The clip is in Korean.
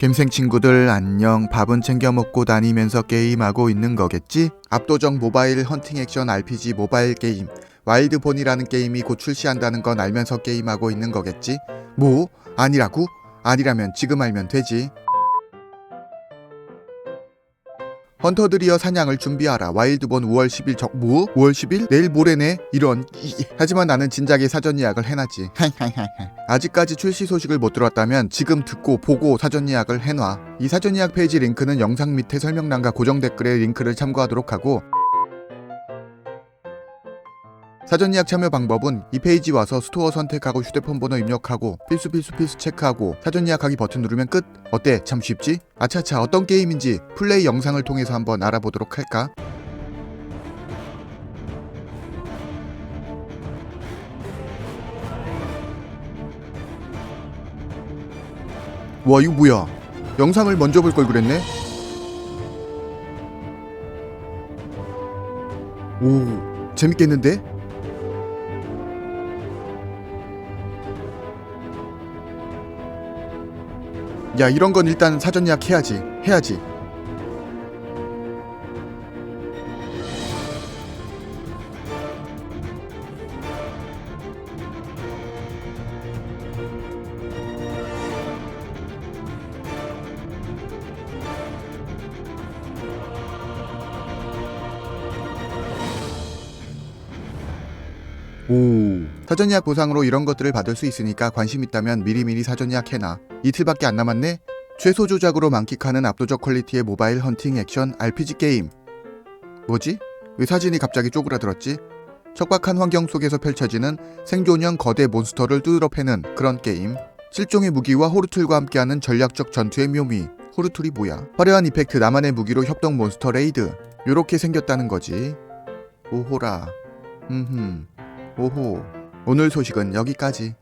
갬생 친구들 안녕 밥은 챙겨 먹고 다니면서 게임하고 있는 거겠지? 압도적 모바일 헌팅 액션 RPG 모바일 게임 와일드본이라는 게임이 곧 출시한다는 건 알면서 게임하고 있는 거겠지? 뭐? 아니라고? 아니라면 지금 알면 되지 헌터들이여 사냥을 준비하라 와일드본 5월 10일 적 뭐? 5월 10일? 내일 모레네? 이런 이- 하지만 나는 진작에 사전 예약을 해놨지 아직까지 출시 소식을 못 들었다면 지금 듣고 보고 사전 예약을 해놔 이 사전 예약 페이지 링크는 영상 밑에 설명란과 고정 댓글에 링크를 참고하도록 하고 사전 예약 참여 방법은 이 페이지 와서 스토어 선택하고 휴대폰 번호 입력하고 필수 필수 필수 체크하고 사전 예약하기 버튼 누르면 끝 어때 참 쉽지? 아차차 어떤 게임인지 플레이 영상을 통해서 한번 알아보도록 할까? 와 이거 뭐야 영상을 먼저 볼 걸 그랬네 오 재밌겠는데? 야 이런 건 일단 사전 예약해야지. 해야지 오. 사전 예약 보상으로 이런 것들을 받을 수 있으니까 관심 있다면 미리미리 사전 예약해놔. 이틀밖에 안 남았네. 최소 조작으로 만끽하는 압도적 퀄리티의 모바일 헌팅 액션 RPG 게임. 뭐지? 왜 사진이 갑자기 쪼그라들었지? 척박한 환경 속에서 펼쳐지는 생존형 거대 몬스터를 뚜드러 패는 그런 게임. 실종의 무기와 호르툴과 함께하는 전략적 전투의 묘미. 호르툴이 뭐야? 화려한 이펙트 나만의 무기로 협동 몬스터 레이드. 요렇게 생겼다는 거지. 오호라. 음흠 오호 오늘 소식은 여기까지